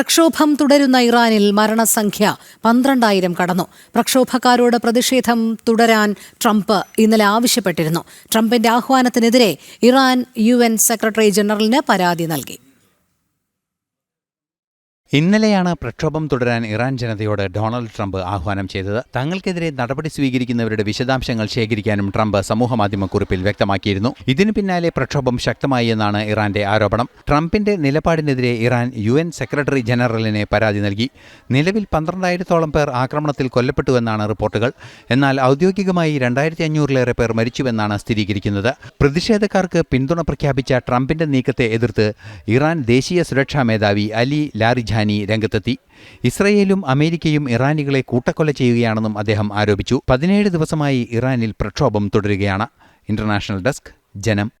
പ്രക്ഷോഭം തുടരുന്ന ഇറാനിൽ മരണസംഖ്യ പന്ത്രണ്ടായിരം കടന്നു. പ്രക്ഷോഭക്കാരോട് പ്രതിഷേധം തുടരാൻ ട്രംപ് ഇന്നലെ ആവശ്യപ്പെട്ടിരുന്നു. ട്രംപിന്റെ ആഹ്വാനത്തിനെതിരെ ഇറാൻ യു സെക്രട്ടറി ജനറലിന് പരാതി നൽകി. ഇന്നലെയാണ് പ്രക്ഷോഭം തുടരാൻ ഇറാൻ ജനതയോട് ഡൊണാൾഡ് ട്രംപ് ആഹ്വാനം ചെയ്തത്. തങ്ങൾക്കെതിരെ നടപടി സ്വീകരിക്കുന്നവരുടെ വിശദാംശങ്ങൾ ശേഖരിക്കാനും ട്രംപ് സമൂഹമാധ്യമക്കുറിപ്പിൽ വ്യക്തമാക്കിയിരുന്നു. ഇതിനു പിന്നാലെ പ്രക്ഷോഭം ശക്തമായി എന്നാണ് ഇറാന്റെ ആരോപണം. ട്രംപിന്റെ നിലപാടിനെതിരെ ഇറാൻ യു സെക്രട്ടറി ജനറലിനെ പരാതി നൽകി. നിലവിൽ പന്ത്രണ്ടായിരത്തോളം പേർ ആക്രമണത്തിൽ കൊല്ലപ്പെട്ടുവെന്നാണ് റിപ്പോർട്ടുകൾ. എന്നാൽ ഔദ്യോഗികമായി രണ്ടായിരത്തി അഞ്ഞൂറിലേറെ പേർ മരിച്ചുവെന്നാണ് സ്ഥിരീകരിക്കുന്നത്. പ്രതിഷേധക്കാർക്ക് പിന്തുണ പ്രഖ്യാപിച്ച ട്രംപിന്റെ നീക്കത്തെ എതിർത്ത് ഇറാൻ ദേശീയ സുരക്ഷാ മേധാവി അലി ലാറിജാനി രംഗത്തെത്തി. ഇസ്രയേലും അമേരിക്കയും ഇറാനികളെ കൂട്ടക്കൊല ചെയ്യുകയാണെന്നും അദ്ദേഹം ആരോപിച്ചു. പതിനേഴ് ദിവസമായി ഇറാനിൽ പ്രക്ഷോഭം തുടരുകയാണ്. ഇന്റർനാഷണൽ ഡെസ്ക് ജനം.